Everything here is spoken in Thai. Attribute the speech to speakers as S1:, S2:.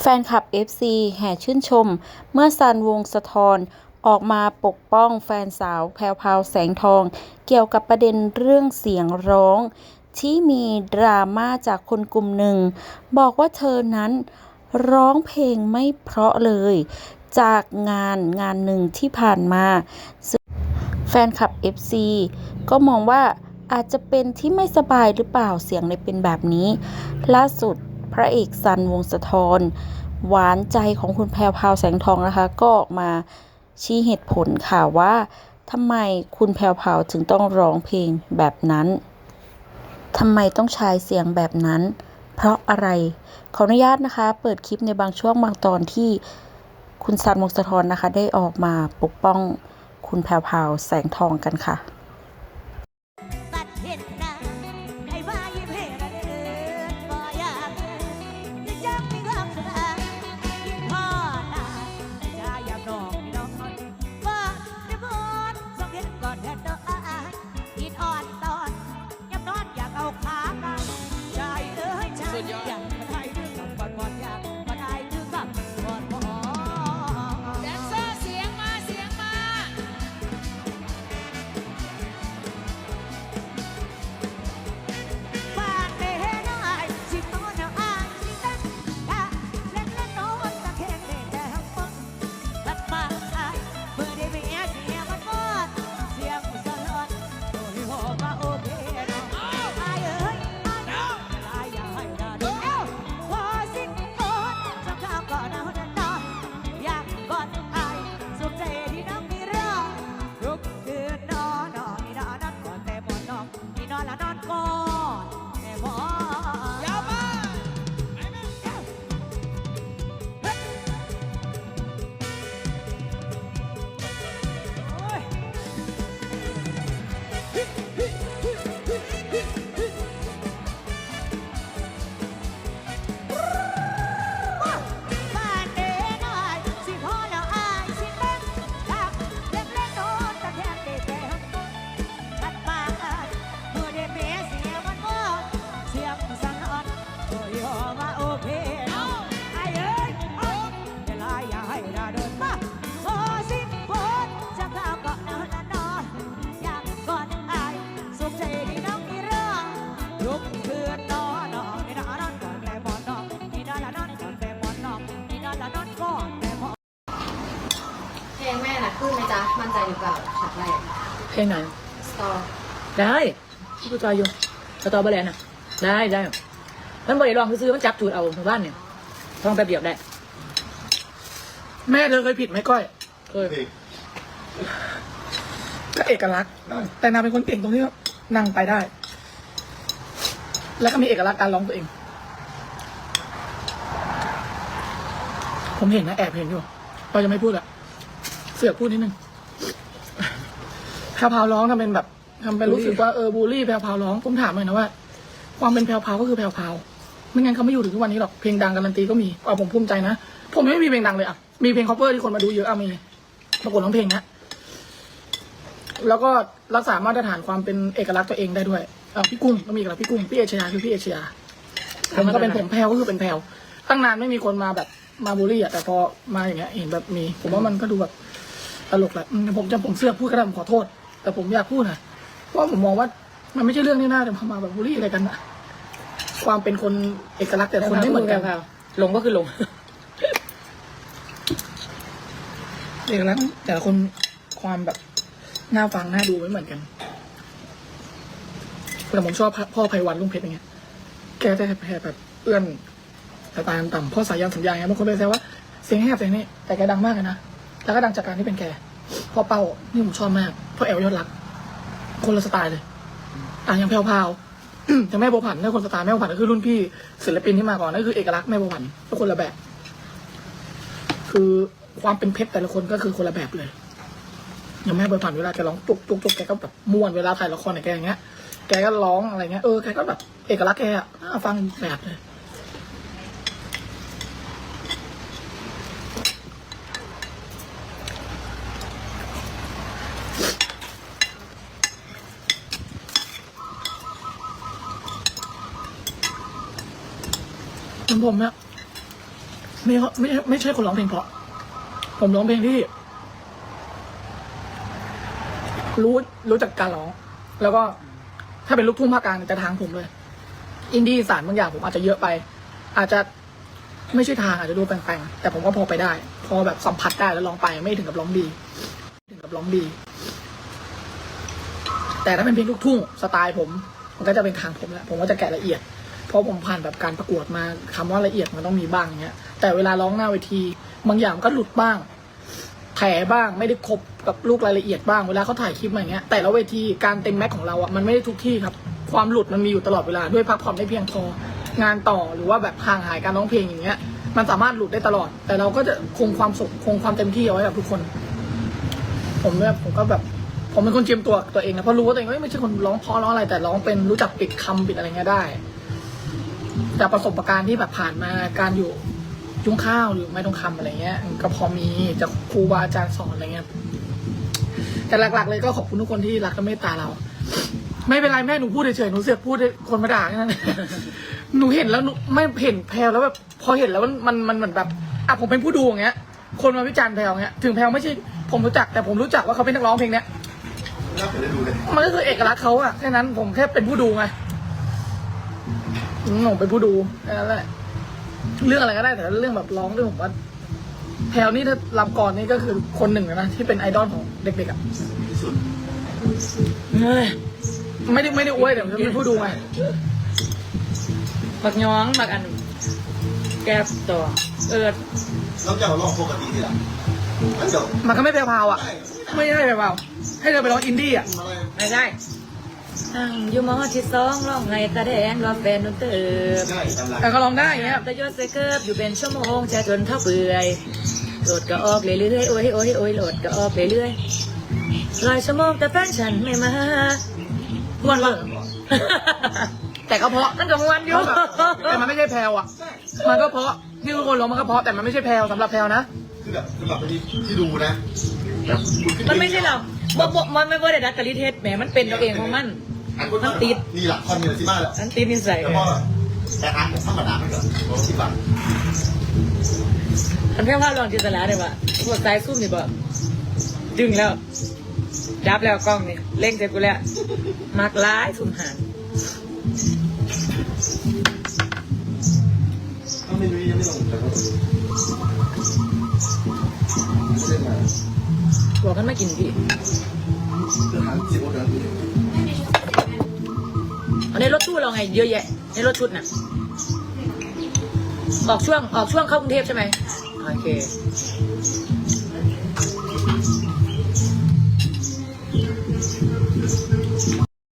S1: แฟนคลับ FC แห่ชื่นชม เมื่อซันวงสะทอนออกมาปกป้องแฟนสาวแพรวพาวแสงทอง เกี่ยวกับประเด็นเรื่องเสียงร้อง ที่มีดราม่าจากคนกลุ่มหนึ่ง บอกว่าเธอนั้นร้องเพลงไม่เพราะเลย จากงานงานหนึ่งที่ผ่านมาแฟนคลับ FC ก็มองว่าอาจจะเป็นที่ไม่สบายหรือเปล่าเสียงเลยเป็นแบบนี้ ล่าสุด พระเอกซันวงสะทอนหวานใจของคุณแพรวพาวแสงทองนะคะ ก็ออกมาชี้เหตุผลค่ะว่าทำไมคุณแพรวพาวถึงต้องร้องเพลงแบบนั้นทำไมต้องใช้เสียงแบบนั้น เพราะอะไร ขออนุญาตนะคะ เปิดคลิปในบางช่วงบางตอนที่คุณซันวงสะทอนนะคะ ได้ออกมาปกป้องคุณแพรวพาวแสงทองกันค่ะ
S2: ลาอย่าให้ดาเดินมาโอ้สิโพดจะข้าวก็นอนนอน อยากกอดอายสุขใจที่น้องมีเรื่องทุกคืนนอนนอนนี่นอนนอนก่อนแต่หมอนนอนนี่นอนละนอนก่อนแต่หมอนนอนนี่นอนละนอนก่อนแต่หมอน
S3: เพลงแม่น่ะขึ้นไหมจ๊ะมั่นใจหรือเปล่าฉัดแรก
S4: เพลงไหน
S3: สตอ
S4: ได้ที่กูจอยอยู่สตอเบอร์แลนด์อะ ได้ได้มันบริลองซื้อมันจับจูดเอาหมู่บ้านเนี่ยท่องแป๊บเดียวได้
S5: แม่เธอเคยผิดไหมก้อย
S4: เคย
S5: ก็เอกลักษณ์ แต่นางเป็นคนเก่งตรงที่ว่านางไปได้ แล้วก็มีเอกลักษณ์การร้องตัวเอง ผมเห็นนะแอบเห็นอยู่เราจะไม่พูดอะเสือกพูดนิดนึงแพรวพราวร้องทำเป็นแบบทำเป็นรู้สึกว่าเออบูลลี่แพรวพราวร้องผมถามเลยนะว่า ความเป็นแพรวพราวก็คือแพรวพราวไม่งั้นเขาไม่อยู่ถึงทุกวันนี้หรอกเพลงดังการันตีก็มีเอาผมภูมิใจนะผมไม่มีเพลงดังเลยอะ มีเพลง cover ที่คนมาดูเยอะอะมีประกวดร้องเพลงนะแล้วก็รักษามาตรฐานความเป็นเอกลักษณ์ตัวเองได้ด้วยเออพี่กุ้งก็มีเอกลักษณ์พี่กุ้งพี่เอชยาคือพี่เอชยาผมก็เป็นผมแพรวก็คือเป็นแพรวตั้งนานไม่มีคนมาแบบมาบูลลี่อะแต่พอมาอย่างเงี้ยเห็นแบบมี ผมว่ามันก็ดูแบบตลกแหละอืมผมจะผมเสื้อพูดก็ได้ผมขอโทษ แต่ผมอยากพูดนะเพราะว่าผมมองว่ามันไม่ใช่เรื่องที่น่าจะมาแบบบูลลี่อะไรกันนะความเป็นคนเอกลักษณ์แต่ละคนไม่เหมือนกัน
S4: แพรวลงก็คือลง
S5: เอกลักษณ์แต่ละคนความแบบน่าฟังน่าดูไม่เหมือนกันแต่ผมชอบพ่อไพวันลุงเพชรอย่างเงี้ยแกจะแผลแบบเอื้อนสไตล์ต่ำพ่อสายยันสัญญาไงบางคนไปแซวว่าเสียงแหบเสียงนี่แต่แกดังมากเลยนะแล้วก็ดังจากการที่เป็นแกพ่อเป้านี่ผมชอบมากพ่อแอลยอดรัก คนละสไตล์เลยอะอย่างแพรวพาวย่างแม่โบผันถ้าคนสไตล์แม่โบผันก็คือรุ่นพี่ศิลปินที่มาก่อนนั่นคือเอกลักษณ์แม่โบผันก็คนละแบบ คือ ความเป็นเพชรแต่ละคนก็คือคนละแบบเลยอย่างแม่บัวผันเวลาแกร้องตุกตุกตุกแกก็แบบม่วนเวลาถ่ายละครเนี่ยแกอย่างเงี้ยแกก็ร้องอะไรเงี้ยเออแกก็แบบเอกลักษณ์แกอะน่าฟังแบบเลยผมเนี่ยไม่ไม่ไม่ใช่คนร้องเพลงเพราะ ผมร้องเพลงที่ รู้รู้จักการร้อง แล้วก็ถ้าเป็นลูกทุ่งภาคกลางจะทางผมเลย อินดี้สานบางอย่างผมอาจจะเยอะไป อาจจะไม่ใช่ทางอาจจะดูแปลงๆแต่ผมก็พอไปได้ พอแบบสัมผัสได้แล้วร้องไปไม่ถึงกับร้องดี ถึงกับร้องดี แต่ถ้าเป็นเพลงลูกทุ่งสไตล์ผม มันก็จะเป็นทางผมแหละผมก็จะแกะละเอียด เพราะผมผ่านแบบการประกวดมาคำว่าละเอียดมันต้องมีบ้างอย่างเงี้ยแต่เวลาร้องหน้าเวที บางอย่างก็หลุดบ้าง แผลบ้างไม่ได้ครบกับลูกรายละเอียดบ้างเวลาเขาถ่ายคลิปมาอย่างเงี้ยแต่ละเวทีการเต็มแม็กของเราอะมันไม่ได้ทุกที่ครับ ความหลุดมันมีอยู่ตลอดเวลาด้วยพักผ่อนไม่เพียงพองานต่อหรือว่าแบบห่างหายการร้องเพลงอย่างเงี้ย มันสามารถหลุดได้ตลอด แต่เราก็จะคงความสุขคงความเต็มที่เอาไว้กับทุกคน ผมเนี่ยผมก็แบบผมเป็นคนเจียมตัวตัวเองนะเพราะรู้ว่าตัวเองไม่ใช่คนร้องเพราะร้องอะไร แต่ร้องเป็นรู้จักปิดคำปิดอะไรเงี้ยได้จากประสบการณ์ที่แบบผ่านมาการอยู่ ยุ้งข้าวหรือไม่ต้องคำอะไรเงี้ย ก็พอมีจากครูบาอาจารย์สอนอะไรเงี้ยแต่หลักๆ เลยก็ขอบคุณทุกคนที่รักและเมตตาเรา ไม่เป็นไรแม่หนูพูดเฉยๆหนูเสือกพูดคนมาด่าแค่นั้นหนูเห็นแล้วหนูไม่เห็นแพลวแล้วแบบพอเห็นแล้วมันมันมันเหมือนแบบอะผมเป็นผู้ดูอย่างเงี้ย คนมาวิจารณ์แพลวเงี้ยถึงแพลวไม่ใช่ผมรู้จักแต่ผมรู้จักว่าเขาเป็นนักร้องเพลงเนี้ยมันก็คือเอกลักษณ์เขาอะแค่นั้นผมแค่เป็นผู้ดูไงอืมผมเป็นผู้ดูแค่นั้นแหละ เรื่องอะไรก็ได้แต่เรื่องแบบร้องเรื่องผมว่าแพลวนี่ถ้าลำกรนี่ก็คือคนหนึ่งนะที่เป็นไอดอลของเด็กๆอะ
S6: ที่สุด
S4: เฮ้ย
S5: ไม่ได้ไม่ได้อวยแต่ผมเป็นผู้ดูไง
S4: บักย้องบักอัน แก้บตัว เออ
S6: นอกจากเราลองปกติที่หลังมันจะ
S5: มันก็ไม่แพรวๆอะไม่ใช่แพรวๆให้เราไปร้องอินดี้อะ
S6: อะไร
S4: ไม่ได้ ตั้งอยู่มอที่สองร้องไงตาแดงรอแฟนนุ่นเติบ
S6: ง่ายตามหลัก
S5: แต่ก็ร้องได้อย่างเงี้ย
S4: แต่ยศเสเกิบอยู่เป็นชั่วโมงแช่จนเท่าเปื่อยโหลดก็ออกเรื่อยๆโอ้ยโอ้ยโอ้ยโหลดก็ออกเรื่อยๆหลายชั่วโมงแต่แฟนฉันไม่มาม่วนวะ
S5: แต่ก็เพราะ
S4: มันกับม่วนอยู่
S5: แต่มันไม่ใช่แพรวอะมันก็เพราะที่ทุกคนร้องมันก็เพราะแต่มันไม่ใช่แพรวสำหรับแพรวนะ
S6: คือแบบสำหรับคนที่ที่ดูนะแบบคุณขึ้
S4: มันไม่ใช่เรา บ่บ่มันไม่บ่ได้ดัดจริตเทศแหมมันเป็นตัวเองของมันมันติด
S6: นี่หลักคอนมีอะไรที่มากแล้ว
S4: มันติดนิสัย
S6: แล้วก็แต่อาร์ตธรรมดาไม่แบบร้องที่บัง
S4: มันแค่ว่าลองจินตนาได้ว่าพวกสายซุ่มนี่บ่ดึงแล้วจับแล้วกล้องนี่เล่งใจกูแล้วมักร้ายสุ่มหาน
S6: ก็ไม่รู้ยังไม่ลงแต่ก็
S4: บอกกันมากินพี่
S6: เอนหางสิบกว่าเดือนอยู่
S4: เอาในรถตู้เราไงเยอะแยะ ในรถชุดน่ะ ออกช่วงออกช่วงเข้ากรุงเทพใช่ไหมโอเค